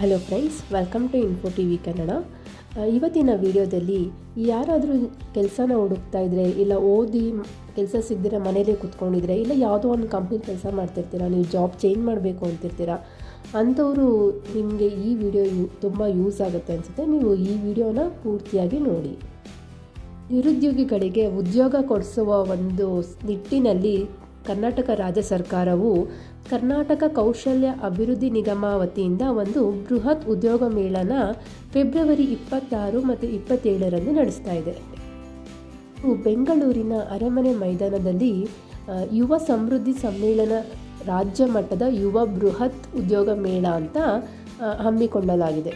Hello friends welcome to info T V Kannada ಇವತ್ತಿನ ವಿಡಿಯೋದಲ್ಲಿ ಯಾರಾದರೂ ಕೆಲಸನ ಹುಡುಕ್ತಾ ಇದ್ದರೆ ಇಲ್ಲ ಓದಿ ಕೆಲಸ ಸಿಗದಿರ ಮನೇಲೇ ಕೂತ್ಕೊಂಡಿದ್ರೆ, ಇಲ್ಲ ಯಾವುದೋ ಒಂದು ಕಂಪ್ನಿ ಕೆಲಸ ಮಾಡ್ತಿರ್ತೀರಾ, ನೀವು ಜಾಬ್ ಚೇಂಜ್ ಮಾಡಬೇಕು ಅಂತಿರ್ತೀರ, ಅಂಥವರು ನಿಮಗೆ ಈ ವಿಡಿಯೋ ಯೂ, ತುಂಬ ಯೂಸ್ ಆಗುತ್ತೆ ಅನಿಸುತ್ತೆ. ನೀವು ಈ ವಿಡಿಯೋನ ಪೂರ್ತಿಯಾಗಿ ನೋಡಿ. ನಿರುದ್ಯೋಗಿಗಳಿಗೆ ಉದ್ಯೋಗ ಕೊಡಿಸುವ ಒಂದು ನಿಟ್ಟಿನಲ್ಲಿ ಕರ್ನಾಟಕ ರಾಜ್ಯ ಸರ್ಕಾರವು ಕರ್ನಾಟಕ ಕೌಶಲ್ಯ ಅಭಿವೃದ್ಧಿ ನಿಗಮ ವತಿಯಿಂದ ಒಂದು ಬೃಹತ್ ಉದ್ಯೋಗ ಮೇಳನ ಫೆಬ್ರವರಿ ಇಪ್ಪತ್ತಾರು ಮತ್ತು ಇಪ್ಪತ್ತೇಳರಂದು ನಡೆಸ್ತಾ ಇದೆ. ಬೆಂಗಳೂರಿನ ಅರಮನೆ ಮೈದಾನದಲ್ಲಿ ಯುವ ಸಮೃದ್ಧಿ ಸಮ್ಮೇಳನ ರಾಜ್ಯ ಮಟ್ಟದ ಯುವ ಬೃಹತ್ ಉದ್ಯೋಗ ಮೇಳ ಅಂತ ಹಮ್ಮಿಕೊಳ್ಳಲಾಗಿದೆ.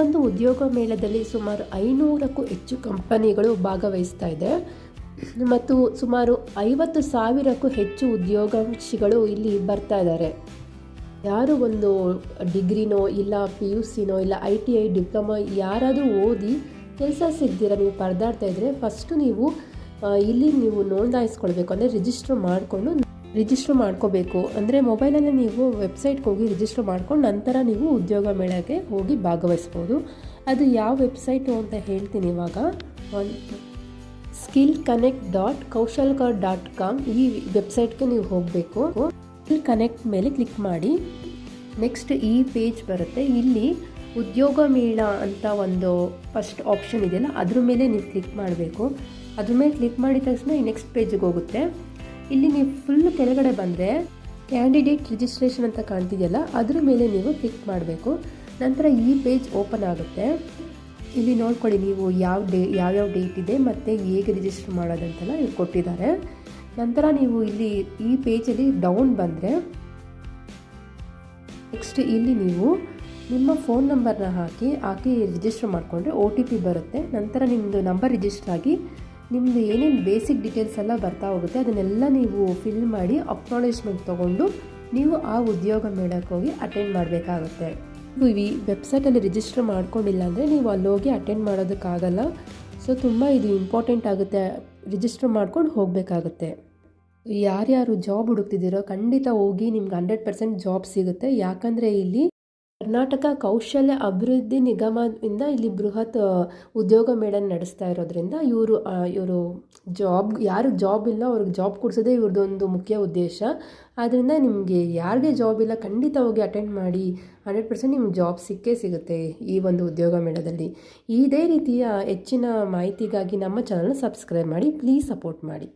ಒಂದು ಉದ್ಯೋಗ ಮೇಳದಲ್ಲಿ ಸುಮಾರು ಐನೂರಕ್ಕೂ ಹೆಚ್ಚು ಕಂಪನಿಗಳು ಭಾಗವಹಿಸ್ತಾ ಇದೆ. ಮತ್ತು ಸುಮಾರು ಐವತ್ತು ಸಾವಿರಕ್ಕೂ ಹೆಚ್ಚು ಉದ್ಯೋಗಾಂಕ್ಷಿಗಳು ಇಲ್ಲಿ ಬರ್ತಾ ಇದ್ದಾರೆ. ಯಾರು ಒಂದು ಡಿಗ್ರಿನೋ ಇಲ್ಲ ಪಿ ಯು ಸಿನೋ ಇಲ್ಲ ಐ ಟಿ ಐ ಡಿಪ್ಲೊಮಾ ಯಾರಾದರೂ ಓದಿ ಕೆಲಸ ಸಿಗ್ದಿರ ನೀವು ಪರದಾಡ್ತಾ ಇದ್ದರೆ ಫಸ್ಟು ನೀವು ಇಲ್ಲಿ ನೀವು ನೋಂದಾಯಿಸ್ಕೊಳ್ಬೇಕು. ಅಂದರೆ ರಿಜಿಸ್ಟರ್ ಮಾಡಿಕೊಂಡು ರಿಜಿಸ್ಟರ್ ಮಾಡ್ಕೋಬೇಕು. ಅಂದರೆ ಮೊಬೈಲಲ್ಲಿ ನೀವು ವೆಬ್ಸೈಟ್ಗೆ ಹೋಗಿ ರಿಜಿಸ್ಟರ್ ಮಾಡ್ಕೊಂಡು ನಂತರ ನೀವು ಉದ್ಯೋಗ ಮೇಳಕ್ಕೆ ಹೋಗಿ ಭಾಗವಹಿಸ್ಬೋದು. ಅದು ಯಾವ ವೆಬ್ಸೈಟು ಅಂತ ಹೇಳ್ತೀನಿ ಇವಾಗ. Skill connect dot Kaushalkar dot com ಈ ವೆಬ್ಸೈಟ್ಗೆ ನೀವು ಹೋಗಬೇಕು. ಸ್ಕಿಲ್ ಕನೆಕ್ಟ್ ಮೇಲೆ ಕ್ಲಿಕ್ ಮಾಡಿ. ನೆಕ್ಸ್ಟ್ ಈ ಪೇಜ್ ಬರುತ್ತೆ. ಇಲ್ಲಿ ಉದ್ಯೋಗ ಮೇಳ ಅಂತ ಒಂದು ಫಸ್ಟ್ ಆಪ್ಷನ್ ಇದೆಯಲ್ಲ, ಅದ್ರ ಮೇಲೆ ನೀವು ಕ್ಲಿಕ್ ಮಾಡಬೇಕು. ಅದ್ರ ಮೇಲೆ ಕ್ಲಿಕ್ ಮಾಡಿದ ತಕ್ಷಣ ಈ ನೆಕ್ಸ್ಟ್ ಪೇಜಿಗೆ ಹೋಗುತ್ತೆ. ಇಲ್ಲಿ ನೀವು ಫುಲ್ ಕೆಳಗಡೆ ಬಂದರೆ ಕ್ಯಾಂಡಿಡೇಟ್ ರಿಜಿಸ್ಟ್ರೇಷನ್ ಅಂತ ಕಾಣ್ತಿದೆಯಲ್ಲ, ಅದ್ರ ಮೇಲೆ ನೀವು ಕ್ಲಿಕ್ ಮಾಡಬೇಕು. ನಂತರ ಈ ಪೇಜ್ ಓಪನ್ ಆಗುತ್ತೆ. ಇಲ್ಲಿ ನೋಡ್ಕೊಳ್ಳಿ, ನೀವು ಯಾವ ಡೇ, ಯಾವ್ಯಾವ ಡೇಟ್ ಇದೆ ಮತ್ತು ಹೇಗೆ ರಿಜಿಸ್ಟರ್ ಮಾಡೋದಂತೆಲ್ಲ ಇಲ್ಲಿ ಕೊಟ್ಟಿದ್ದಾರೆ. ನಂತರ ನೀವು ಇಲ್ಲಿ ಈ ಪೇಜಲ್ಲಿ ಡೌನ್ ಬಂದರೆ ನೆಕ್ಸ್ಟ್ ಇಲ್ಲಿ ನೀವು ನಿಮ್ಮ ಫೋನ್ ನಂಬರ್ನ ಹಾಕಿ ಹಾಕಿ ರಿಜಿಸ್ಟರ್ ಮಾಡಿಕೊಂಡ್ರೆ ಒ ಟಿ ಪಿ ಬರುತ್ತೆ. ನಂತರ ನಿಮ್ಮದು ನಂಬರ್ ರಿಜಿಸ್ಟರ್ ಆಗಿ ನಿಮ್ಮದು ಏನೇನು ಬೇಸಿಕ್ ಡೀಟೇಲ್ಸ್ ಎಲ್ಲ ಬರ್ತಾ ಹೋಗುತ್ತೆ, ಅದನ್ನೆಲ್ಲ ನೀವು ಫಿಲ್ ಮಾಡಿ ಅಕ್ನಾಲೇಜ್ಮೆಂಟ್ ತೊಗೊಂಡು ನೀವು ಆ ಉದ್ಯೋಗ ಮೇಳಕ್ಕೆ ಹೋಗಿ ಅಟೆಂಡ್ ಮಾಡಬೇಕಾಗುತ್ತೆ. ನೀವು ಈ ವೆಬ್ಸೈಟಲ್ಲಿ ರಿಜಿಸ್ಟರ್ ಮಾಡ್ಕೊಂಡಿಲ್ಲ ಅಂದರೆ ನೀವು ಅಲ್ಲಿ ಹೋಗಿ ಅಟೆಂಡ್ ಮಾಡೋದಕ್ಕಾಗಲ್ಲ. ಸೊ, ತುಂಬ ಇದು ಇಂಪಾರ್ಟೆಂಟ್ ಆಗುತ್ತೆ. ರಿಜಿಸ್ಟರ್ ಮಾಡ್ಕೊಂಡು ಹೋಗಬೇಕಾಗುತ್ತೆ. ಯಾರ್ಯಾರು ಜಾಬ್ ಹುಡುಕ್ತಿದ್ದೀರೋ ಖಂಡಿತ ಹೋಗಿ ನಿಮ್ಗೆ ಹಂಡ್ರೆಡ್ ಪರ್ಸೆಂಟ್ ಜಾಬ್ ಸಿಗುತ್ತೆ. ಯಾಕಂದರೆ ಇಲ್ಲಿ ಕರ್ನಾಟಕ ಕೌಶಲ್ಯ ಅಭಿವೃದ್ಧಿ ನಿಗಮದಿಂದ ಇಲ್ಲಿ ಬೃಹತ್ ಉದ್ಯೋಗ ಮೇಳ ನಡೆಸ್ತಾ ಇರೋದ್ರಿಂದ ಇವರು ಇವರು ಜಾಬ್, ಯಾರು ಜಾಬ್ ಇಲ್ಲ, ಅವ್ರಿಗೆ ಜಾಬ್ ಕೊಡಿಸೋದೇ ಇವ್ರದ್ದೊಂದು ಮುಖ್ಯ ಉದ್ದೇಶ. ಆದ್ದರಿಂದ ನಿಮಗೆ ಯಾರಿಗೆ ಜಾಬ್ ಇಲ್ಲ ಖಂಡಿತ ಹೋಗಿ ಅಟೆಂಡ್ ಮಾಡಿ ಹಂಡ್ರೆಡ್ ಪರ್ಸೆಂಟ್ ನಿಮ್ಗೆ ಜಾಬ್ ಸಿಕ್ಕೇ ಸಿಗುತ್ತೆ ಈ ಒಂದು ಉದ್ಯೋಗ ಮೇಳದಲ್ಲಿ. ಇದೇ ರೀತಿಯ ಹೆಚ್ಚಿನ ಮಾಹಿತಿಗಾಗಿ ನಮ್ಮ ಚಾನಲ್ನ ಸಬ್ಸ್ಕ್ರೈಬ್ ಮಾಡಿ ಪ್ಲೀಸ್ ಸಪೋರ್ಟ್ ಮಾಡಿ.